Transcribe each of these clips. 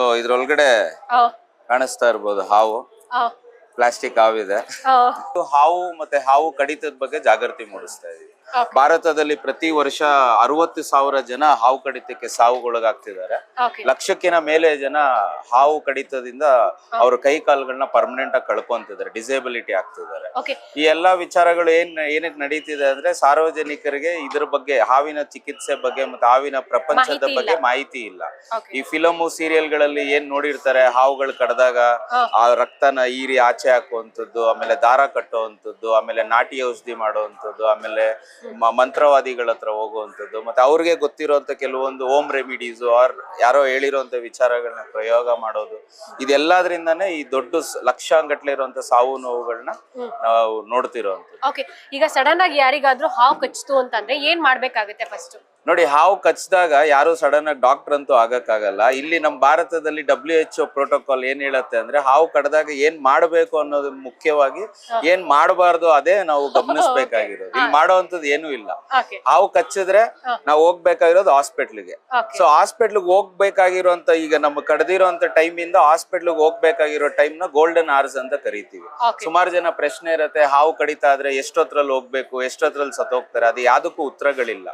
So ಇದ್ರೊಳಗಡೆ ಕಾಣಿಸ್ತಾ ಇರ್ಬೋದು ಹಾವು. ಪ್ಲಾಸ್ಟಿಕ್ ಹಾವಿದೆ. ಇದೆ ಹಾವು ಮತ್ತೆ ಹಾವು ಕಡಿತದ ಬಗ್ಗೆ ಜಾಗೃತಿ ಮೂಡಿಸ್ತಾ ಇದೀವಿ. ಭಾರತದಲ್ಲಿ ಪ್ರತಿ ವರ್ಷ ಅರವತ್ತು ಸಾವಿರ ಜನ ಹಾವು ಕಡಿತಕ್ಕೆ ಸಾವುಗೊಳಗಾಗ್ತಿದ್ದಾರೆ. ಲಕ್ಷಕ್ಕಿನ ಮೇಲೆ ಜನ ಹಾವು ಕಡಿತದಿಂದ ಅವ್ರ ಕೈ ಕಾಲುಗಳನ್ನ ಪರ್ಮನೆಂಟ್ ಆಗಿ ಕಳ್ಕೊಂತಿದ್ದಾರೆ ಡಿಸೇಬಿಲಿಟಿ ಆಗ್ತಿದ್ದಾರೆ. ಈ ಎಲ್ಲಾ ವಿಚಾರಗಳು ಏನ್ ಏನಕ್ಕೆ ನಡೀತಿದೆ ಅಂದ್ರೆ ಸಾರ್ವಜನಿಕರಿಗೆ ಇದ್ರ ಬಗ್ಗೆ ಹಾವಿನ ಚಿಕಿತ್ಸೆ ಬಗ್ಗೆ ಮತ್ತೆ ಹಾವಿನ ಪ್ರಪಂಚದ ಬಗ್ಗೆ ಮಾಹಿತಿ ಇಲ್ಲ. ಈ ಫಿಲಮು ಸೀರಿಯಲ್ಗಳಲ್ಲಿ ಏನ್ ನೋಡಿರ್ತಾರೆ ಹಾವುಗಳು ಕಡ್ದಾಗ ಆ ರಕ್ತನ ಈರಿ ಆಚೆ ಹಾಕುವಂಥದ್ದು ಆಮೇಲೆ ದಾರ ಕಟ್ಟುವಂಥದ್ದು ಆಮೇಲೆ ನಾಟಿ ಔಷಧಿ ಮಾಡುವಂಥದ್ದು ಆಮೇಲೆ ಮಂತ್ರವಾದಿಗಳ ಹತ್ರ ಹೋಗುವಂಥದ್ದು ಮತ್ತೆ ಅವ್ರಿಗೆ ಗೊತ್ತಿರುವಂತ ಕೆಲವೊಂದು ಓಮ್ ರೆಮಿಡೀಸ್ ಆರ್ ಯಾರೋ ಹೇಳಿರುವಂತ ವಿಚಾರಗಳನ್ನ ಪ್ರಯೋಗ ಮಾಡೋದು ಇದೆಲ್ಲದ್ರಿಂದಾನೇ ಈ ದೊಡ್ಡ ಲಕ್ಷ ಲಕ್ಷಾಂಗಟ್ಲೆ ಇರುವಂತ ಸಾವು ನೋವುಗಳನ್ನ ನಾವು ನೋಡ್ತಿರೋ ಓಕೆ ಈಗ ಸಡನ್ ಆಗಿ ಯಾರಿಗಾದ್ರೂ ಹಾವು ಕಚ್ತು ಅಂತಂದ್ರೆ ಏನ್ ಮಾಡ್ಬೇಕಾಗುತ್ತೆ ಫಸ್ಟ್ ನೋಡಿ ಹಾವು ಕಚ್ಚಿದಾಗ ಯಾರು ಸಡನ್ ಆಗಿ ಡಾಕ್ಟರ್ ಅಂತೂ ಆಗಕ್ಕಾಗಲ್ಲ. ಇಲ್ಲಿ ನಮ್ಮ ಭಾರತದಲ್ಲಿ ಡಬ್ಲ್ಯೂ ಎಚ್ ಒ ಪ್ರೋಟೋಕಾಲ್ ಏನ್ ಹೇಳತ್ತೆ ಅಂದ್ರೆ ಹಾವು ಕಡ್ದಾಗ ಏನ್ ಮಾಡಬೇಕು ಅನ್ನೋದು ಮುಖ್ಯವಾಗಿ ಏನ್ ಮಾಡಬಾರ್ದು ಅದೇ ನಾವು ಗಮನಿಸಬೇಕಾಗಿರೋದು. ಇಲ್ಲಿ ಮಾಡೋವಂಥದ್ದು ಏನು ಇಲ್ಲ. ಹಾವು ಕಚ್ಚಿದ್ರೆ ನಾವು ಹೋಗ್ಬೇಕಾಗಿರೋದು ಹಾಸ್ಪಿಟ್ಲಿಗೆ ಸೊ ಹಾಸ್ಪಿಟ್ಲಿಗೆ ಹೋಗ್ಬೇಕಾಗಿರುವಂತ ಈಗ ನಮ್ಮ ಕಡ್ದಿರೋಂತ ಟೈಮ್ ಇಂದ ಹಾಸ್ಪಿಟ್ಲಿಗೆ ಹೋಗ್ಬೇಕಾಗಿರೋ ಟೈಮ್ನ ಗೋಲ್ಡನ್ ಅವರ್ಸ್ ಅಂತ ಕರಿತೀವಿ. ಸುಮಾರು ಜನ ಪ್ರಶ್ನೆ ಇರತ್ತೆ ಹಾವು ಕಡಿತಾ ಆದ್ರೆ ಎಷ್ಟೊತ್ರಲ್ಲಿ ಹೋಗ್ಬೇಕು ಎಷ್ಟೊತ್ರಲ್ಲಿ ಸತ್ತೋಗ್ತಾರೆ ಅದು ಯಾವ್ದಕ್ಕೂ ಉತ್ತರಗಳಿಲ್ಲ.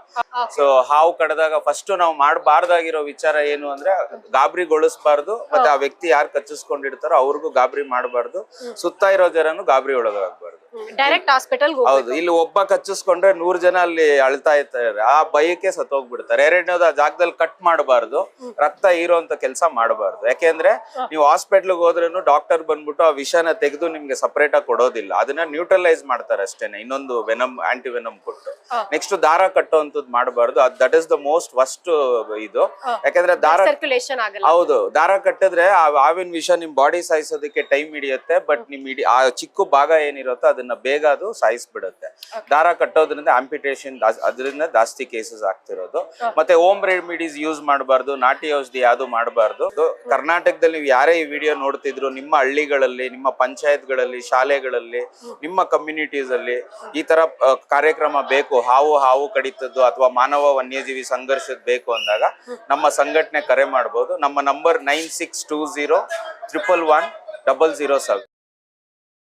ಸೊ ಹಾವು ಕಡ್ದಾಗ ಫಸ್ಟ್ ನಾವು ಮಾಡಬಾರ್ದಾಗಿರೋ ವಿಚಾರ ಏನು ಅಂದ್ರೆ ಗಾಬರಿಗೊಳಿಸಬಾರ್ದು ಮತ್ತೆ ಆ ವ್ಯಕ್ತಿ ಯಾರು ಕಚ್ಚಿಸ್ಕೊಂಡಿರ್ತಾರೋ ಅವ್ರಿಗೂ ಗಾಬರಿ ಮಾಡಬಾರ್ದು. ಸುತ್ತ ಇರೋ ಜನನು ಗಾಬರಿ ಒಳಗಾಗಬಾರ್ದು. ಡೈರೆಕ್ಟ್ ಹಾಸ್ಪಿಟಲ್ ಹೌದು ಇಲ್ಲಿ ಒಬ್ಬ ಕಚ್ಚಿಸ್ಕೊಂಡ್ರೆ ನೂರ್ ಜನ ಅಲ್ಲಿ ಅಳ್ತಾ ಇರ್ತಾರೆ. ಆ ಭಯಕ್ಕೆ ಸತ್ತೋಗ್ಬಿಡ್ತಾರೆ. ಎರಡನೇದು ಆ ಜಾಗದಲ್ಲಿ ಕಟ್ ಮಾಡಬಾರ್ದು. ರಕ್ತ ಹೀರೋಂತ ಕೆಲಸ ಮಾಡಬಾರ್ದು. ಯಾಕೆಂದ್ರೆ ನೀವು ಹಾಸ್ಪಿಟ್ಲ್ಗೆ ಹೋದ್ರೂ ಡಾಕ್ಟರ್ ಬಂದ್ಬಿಟ್ಟು ಆ ವಿಷನ ತೆಗೆದು ನಿಮ್ಗೆ ಸಪರೇಟ್ ಆಗಿ ಕೊಡೋದಿಲ್ಲ. ಅದನ್ನ ನ್ಯೂಟ್ರಲೈಸ್ ಮಾಡ್ತಾರೆ ಅಷ್ಟೇನೆ. ಇನ್ನೊಂದು ವೆನಮ್ ಆಂಟಿ ವೆನಮ್ ಕೊಟ್ಟು. ನೆಕ್ಸ್ಟ್ ದಾರ ಕಟ್ಟುವಂಥದ್ದು ಮಾಡಬಾರ್ದು. That is the most first ಇದು. ಯಾಕಂದ್ರೆ ದಾರ ಸರ್ಕ್ಯುಲೇಷನ್ ಆಗಲ್ಲ. ಹೌದು. ದಾರ ಕಟ್ಟಿದ್ರೆ ಆವಿನ ಹಾವಿನ ವಿಷ ನಿಮ್ ಬಾಡಿ ಸಾಯಿಸೋದಕ್ಕೆ ಟೈಮ್ ಹಿಡಿಯುತ್ತೆ ಬಟ್ ನಿಮ್ ಇಡೀ ಆ ಚಿಕ್ಕ ಭಾಗ ಏನಿರುತ್ತೋ ಅದನ್ನ ಬೇಗ ಅದು ಸಾಯಿಸ್ಬಿಡುತ್ತೆ. ದಾರ ಕಟ್ಟೋದ್ರಿಂದ ಆಂಪಿಟೇಷನ್ ಅದರಿಂದ ಜಾಸ್ತಿ ಕೇಸಸ್ ಆಗ್ತಿರೋದು. ಮತ್ತೆ ಓಮ್ ರೆಮಿಡೀಸ್ ಯೂಸ್ ಮಾಡಬಾರ್ದು ನಾಟಿ ಔಷಧಿ ಯಾವ್ದು ಮಾಡಬಾರ್ದು. ಕರ್ನಾಟಕದಲ್ಲಿ ನೀವು ಯಾರೇ ಈ ವಿಡಿಯೋ ನೋಡ್ತಿದ್ರು ನಿಮ್ಮ ಹಳ್ಳಿಗಳಲ್ಲಿ ನಿಮ್ಮ ಪಂಚಾಯತ್ಗಳಲ್ಲಿ ಶಾಲೆಗಳಲ್ಲಿ ನಿಮ್ಮ ಕಮ್ಯುನಿಟೀಸ್ ಅಲ್ಲಿ ಈ ತರ ಕಾರ್ಯಕ್ರಮ ಬೇಕು. ಹಾವು ಹಾವು ಕಡಿತದ್ದು ಅಥವಾ ಮಾನವ ವನ್ಯಜೀವಿ ಸಂಘರ್ಷದ ಬೇಕು ಅಂದಾಗ ನಮ್ಮ ಸಂಘಟನೆ ಕರೆ ಮಾಡಬಹುದು ನಮ್ಮ number nine six two zero triple one double zero seven